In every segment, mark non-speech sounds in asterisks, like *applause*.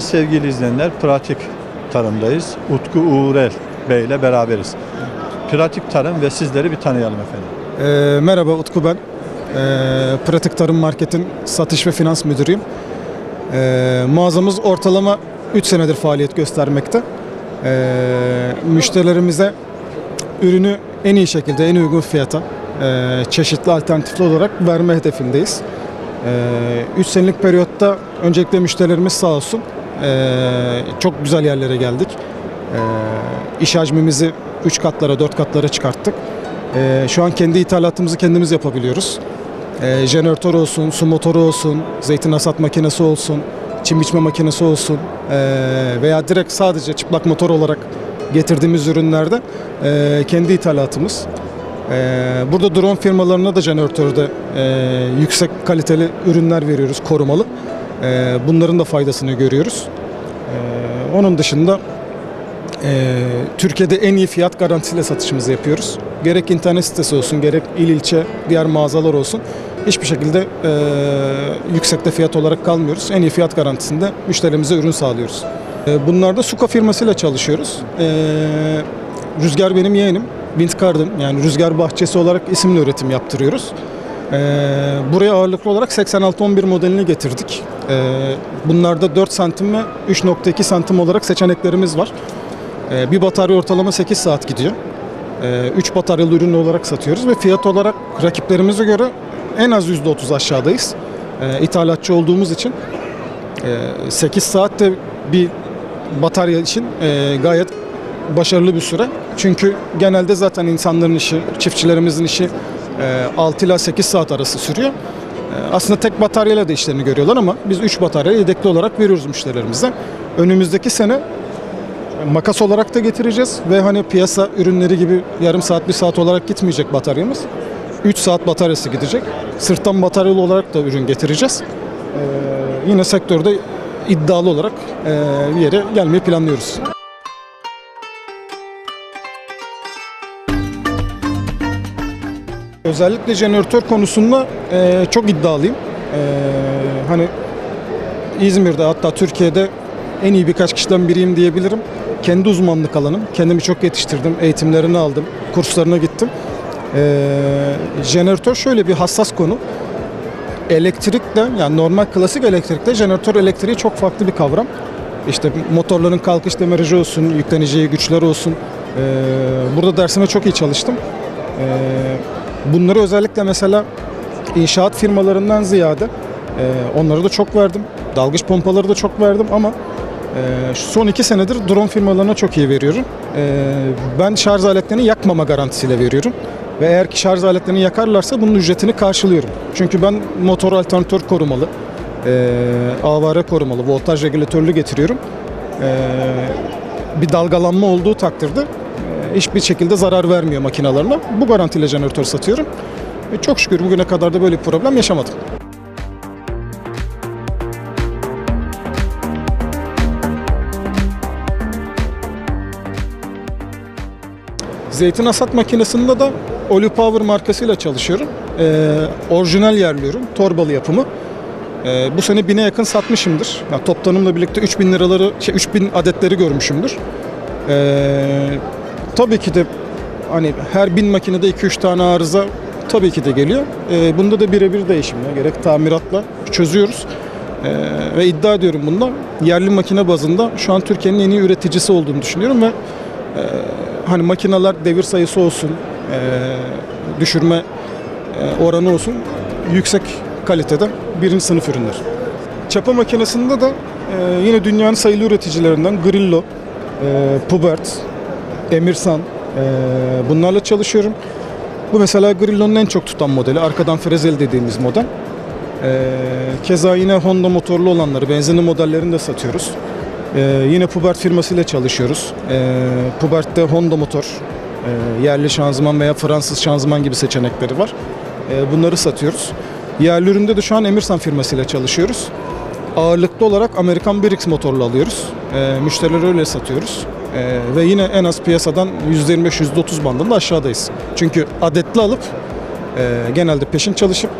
Evet sevgili izleyenler, pratik tarımdayız. Utku Uğurel Bey ile beraberiz. Pratik tarım ve sizleri bir tanıyalım efendim. Ee, merhaba Utku ben. Ee, Pratik Tarım Market'in satış ve finans müdürüyüm. Ee, mağazamız ortalama 3 senedir faaliyet göstermekte. Ee, müşterilerimize ürünü en iyi şekilde, en uygun fiyata, e, çeşitli alternatifli olarak verme hedefindeyiz. 3 senelik periyotta öncelikle müşterilerimiz sağ olsun çok güzel yerlere geldik. Ee, iş hacmimizi 3 katlara, 4 katlara çıkarttık. Ee, şu an kendi ithalatımızı kendimiz yapabiliyoruz. Ee, jeneratör olsun, su motoru olsun, zeytin hasat makinesi olsun, çim biçme makinesi olsun ee, veya direkt sadece çıplak motor olarak getirdiğimiz ürünlerde ee, kendi ithalatımız. Ee, burada drone firmalarına da jeneratörde ee, yüksek kaliteli ürünler veriyoruz, korumalı. Ee, bunların da faydasını görüyoruz. Ee, onun dışında ee, Türkiye'de en iyi fiyat garantisiyle satışımızı yapıyoruz. Gerek internet sitesi olsun, gerek il ilçe diğer mağazalar olsun. Hiçbir şekilde ee, yüksekte fiyat olarak kalmıyoruz. En iyi fiyat garantisinde müşterimize ürün sağlıyoruz. Ee, bunlarda Suka firmasıyla çalışıyoruz. Ee, Rüzgar benim yeğenim. Windgarden yani Rüzgar Bahçesi olarak isimli üretim yaptırıyoruz. Buraya ağırlıklı olarak 8611 modelini getirdik. Ee, bunlarda 4 santim ve 3.2 santim olarak seçeneklerimiz var. Ee, bir batarya ortalama 8 saat gidiyor. 3 bataryalı ürün olarak satıyoruz ve fiyat olarak rakiplerimize göre en az %30 aşağıdayız. Ee, ithalatçı olduğumuz için 8 saatte bir batarya için gayet başarılı bir süre. Çünkü genelde zaten insanların işi, çiftçilerimizin işi 6 ila 8 saat arası sürüyor. E, Aslında tek bataryayla da işlerini görüyorlar ama biz 3 batarya yedekli olarak veriyoruz müşterilerimize. Önümüzdeki sene makas olarak da getireceğiz ve hani piyasa ürünleri gibi yarım saat bir saat olarak gitmeyecek bataryamız. 3 saat bataryası gidecek. Sırttan bataryalı olarak da ürün getireceğiz. Ee, yine sektörde iddialı olarak e, bir yere gelmeyi planlıyoruz. Özellikle jeneratör konusunda e, çok iddialıyım. E, hani İzmir'de hatta Türkiye'de en iyi birkaç kişiden biriyim diyebilirim. Kendi uzmanlık alanım. Kendimi çok yetiştirdim. Eğitimlerini aldım. Kurslarına gittim. E, jeneratör şöyle bir hassas konu. Elektrikle yani normal klasik elektrikle jeneratör elektriği çok farklı bir kavram. İşte motorların kalkış demarajı olsun, yükleneceği güçler olsun. E, burada dersime çok iyi çalıştım. E, bunları özellikle mesela inşaat firmalarından ziyade e, onlara da çok verdim. Dalgıç pompaları da çok verdim ama e, son iki senedir drone firmalarına çok iyi veriyorum. E, ben şarj aletlerini yakmama garantisiyle veriyorum. Ve eğer ki şarj aletlerini yakarlarsa bunun ücretini karşılıyorum. Çünkü ben motor alternatör korumalı, e, avare korumalı, voltaj regülatörlü getiriyorum. E, bir dalgalanma olduğu takdirde hiçbir şekilde zarar vermiyor makinalarına. Bu garantiyle jeneratör satıyorum. Ve çok şükür bugüne kadar da böyle bir problem yaşamadım. Zeytin hasat makinesinde de Power markasıyla çalışıyorum. Ee, orijinal yerli torbalı yapımı. Ee, bu sene bine yakın satmışımdır. Yani toptanımla birlikte 3000 liraları, şey 3000 adetleri görmüşümdür. Ee, tabii ki de hani her bin makinede 2-3 tane arıza tabii ki de geliyor. Ee, bunda da birebir değişimle gerek tamiratla çözüyoruz. Ee, ve iddia ediyorum bunda yerli makine bazında şu an Türkiye'nin en iyi üreticisi olduğunu düşünüyorum ve e, hani makineler devir sayısı olsun, e, düşürme e, oranı olsun yüksek kalitede birinci sınıf ürünler. Çapa makinesinde de e, yine dünyanın sayılı üreticilerinden Grillo, e, Pubert, Emirsan e, bunlarla çalışıyorum. Bu mesela Grillo'nun en çok tutan modeli. Arkadan frezel dediğimiz model. E, keza yine Honda motorlu olanları, benzinli modellerini de satıyoruz. E, yine Pubert firmasıyla çalışıyoruz. E, Pubert'te Honda motor, e, yerli şanzıman veya Fransız şanzıman gibi seçenekleri var. E, bunları satıyoruz. Yerli üründe de şu an Emirsan firmasıyla çalışıyoruz. Ağırlıklı olarak Amerikan Brix motorlu alıyoruz. E, müşterilere öyle satıyoruz. Ee, ve yine en az piyasadan %25-%30 bandında aşağıdayız. Çünkü adetli alıp e, genelde peşin çalışıp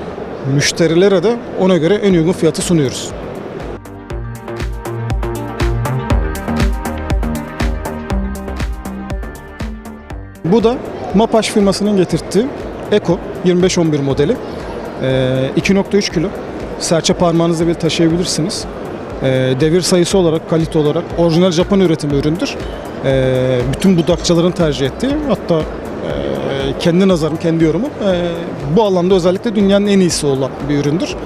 müşterilere de ona göre en uygun fiyatı sunuyoruz. Bu da Mapaş firmasının getirttiği Eko 2511 modeli. Ee, 2.3 kilo. Serçe parmağınızda bile taşıyabilirsiniz. Ee, devir sayısı olarak, kalite olarak orijinal Japon üretimi üründür. Ee, bütün budakçıların tercih ettiği hatta e, kendi nazarım, kendi yorumum e, bu alanda özellikle dünyanın en iyisi olan bir üründür.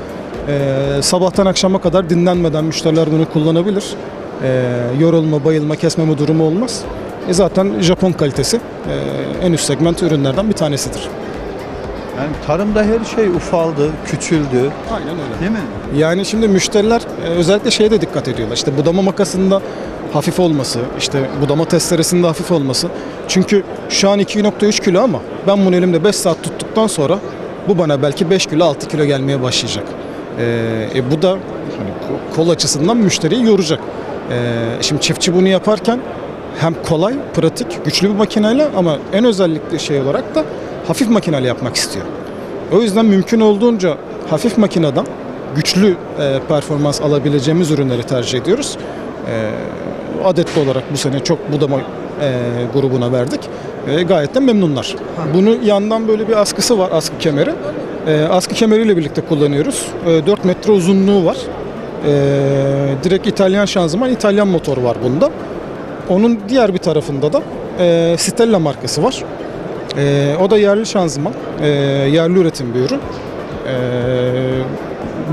Ee, sabahtan akşama kadar dinlenmeden müşteriler bunu kullanabilir. Yorulma, bayılma, kesmeme durumu olmaz. E zaten Japon kalitesi e, en üst segment ürünlerden bir tanesidir. Yani tarımda her şey ufaldı, küçüldü. Aynen öyle. Değil mi? Yani şimdi müşteriler e, özellikle şeye de dikkat ediyorlar. İşte budama makasında hafif olması, işte budama testeresinde hafif olması. Çünkü şu an 2.3 kilo ama ben bunu elimde 5 saat tuttuktan sonra bu bana belki 5 kilo 6 kilo gelmeye başlayacak. E, e, bu da hani ko- kol açısından müşteriyi yoracak. E, şimdi çiftçi bunu yaparken hem kolay, pratik, güçlü bir makineyle ama en özellikle şey olarak da hafif makineyle yapmak istiyor. O yüzden mümkün olduğunca hafif makineden güçlü e, performans alabileceğimiz ürünleri tercih ediyoruz. E, adetli olarak bu sene çok budama e, grubuna verdik. E, gayet de memnunlar. Bunu yandan böyle bir askısı var, askı kemeri. E, askı kemeriyle birlikte kullanıyoruz. E, 4 metre uzunluğu var. E, direkt İtalyan şanzıman, İtalyan motor var bunda. Onun diğer bir tarafında da e, Stella markası var. E, o da yerli şanzıman, e, yerli üretim bir ürün. E,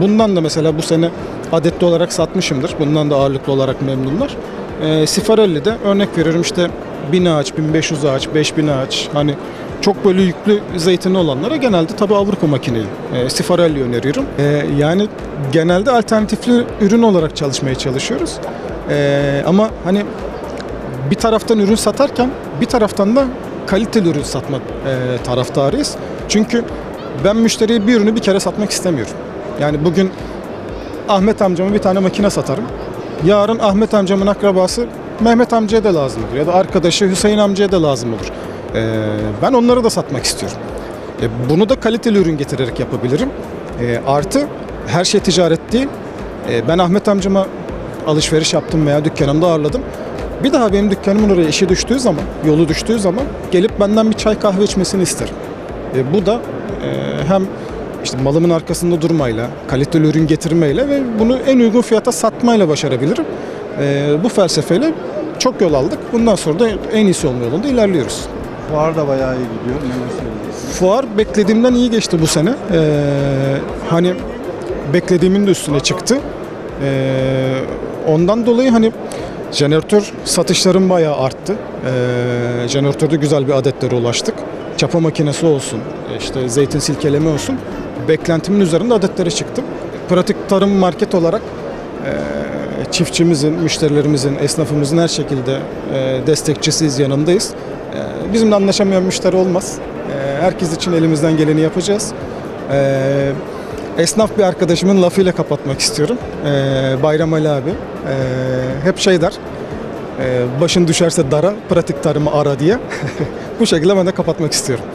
bundan da mesela bu sene adetli olarak satmışımdır. Bundan da ağırlıklı olarak memnunlar. E, Sifarelli'de örnek veriyorum işte 1000 ağaç, 1500 ağaç, 5000 ağaç hani çok böyle yüklü zeytini olanlara genelde tabi Avrupa makineyi e, Sifarelli öneriyorum. E, yani genelde alternatifli ürün olarak çalışmaya çalışıyoruz. E, ama hani bir taraftan ürün satarken bir taraftan da kaliteli ürün satma e, taraftarıyız. Çünkü ben müşteriye bir ürünü bir kere satmak istemiyorum. Yani bugün Ahmet amcama bir tane makine satarım. Yarın Ahmet amcamın akrabası Mehmet amcaya da lazım olur. Ya da arkadaşı Hüseyin amcaya da lazım olur. E, ben onları da satmak istiyorum. E, bunu da kaliteli ürün getirerek yapabilirim. E, artı her şey ticaret değil. E, ben Ahmet amcama alışveriş yaptım veya dükkanımda ağırladım. Bir daha benim dükkanımın oraya işi düştüğü zaman, yolu düştüğü zaman gelip benden bir çay kahve içmesini isterim. E, bu da e, hem işte malımın arkasında durmayla, kaliteli ürün getirmeyle ve bunu en uygun fiyata satmayla başarabilirim. E, bu felsefeyle çok yol aldık. Bundan sonra da en iyisi olma yolunda ilerliyoruz. Fuar da bayağı iyi gidiyor. Fuar beklediğimden iyi geçti bu sene. Ee, hani beklediğimin de üstüne çıktı. Ee, ondan dolayı hani jeneratör satışlarım bayağı arttı. Ee, jeneratörde güzel bir adetlere ulaştık. Çapa makinesi olsun, işte zeytin silkeleme olsun. Beklentimin üzerinde adetlere çıktım. Pratik tarım market olarak e, çiftçimizin, müşterilerimizin, esnafımızın her şekilde e, destekçisiyiz, yanındayız. E, Bizimle anlaşamayan müşteri olmaz. E, Herkes için elimizden geleni yapacağız. E, Esnaf bir arkadaşımın lafıyla kapatmak istiyorum. E, Bayram Ali abi. E, Hep şey der, e, başın düşerse dara, pratik tarımı ara diye. *laughs* Bu şekilde ben de kapatmak istiyorum.